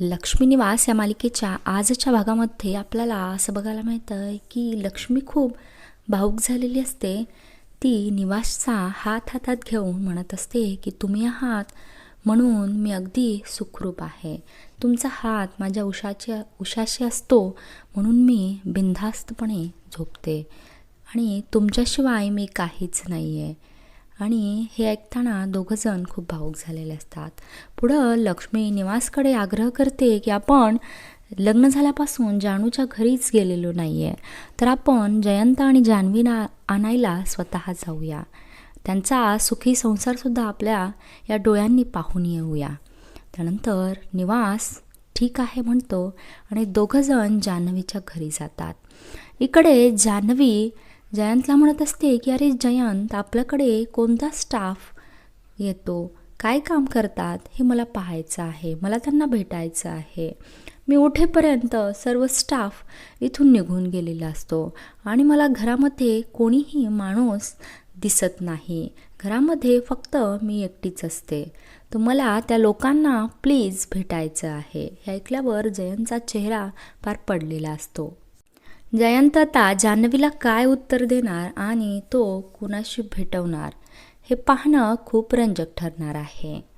लक्ष्मी निवास या मालिकेच्या आजच्या भागामध्ये आपल्याला असं बघायला मिळतं आहे की लक्ष्मी खूप भाऊक झालेली असते. ती निवासचा हात हातात घेऊन म्हणत असते की तुम्ही आहात म्हणून मी अगदी सुखरूप आहे. तुमचा हात माझ्या उशाच्या उशाशी असतो म्हणून मी बिनधास्तपणे झोपते आणि तुमच्याशिवाय मी काहीच नाही आहे आणि हे ऐकताना दोघंजण खूप भावूक झालेले असतात. पुढं लक्ष्मी निवासकडे आग्रह करते की आपण लग्न झाल्यापासून जानूच्या घरीच गेलेलो नाही आहे तर आपण जयंत आणि जान्हवीना आणायला स्वतः जाऊया. त्यांचा सुखी संसारसुद्धा आपल्या या डोळ्यांनी पाहून येऊया. त्यानंतर निवास ठीक आहे म्हणतो आणि दोघंजण जान्हवीच्या घरी जातात. इकडे जान्हवी जयंतला म्हणत असते की अरे जयंत आपल्याकडे कोणता स्टाफ येतो? काय काम करतात? हे मला पाहायचं आहे. मला त्यांना भेटायचं आहे. मी उठेपर्यंत सर्व स्टाफ इथून निघून गेलेला असतो आणि मला घरामध्ये कोणीही माणूस दिसत नाही. घरामध्ये फक्त मी एकटीच असते. तर मला त्या लोकांना प्लीज भेटायचं आहे. हे ऐकल्यावर जयंतचा चेहरा फार पडलेला असतो. जयंत आता जान्हवीला काय उत्तर देणार आणि तो कुणाशी भेटवणार हे पाहणं खूप रंजक ठरणार आहे.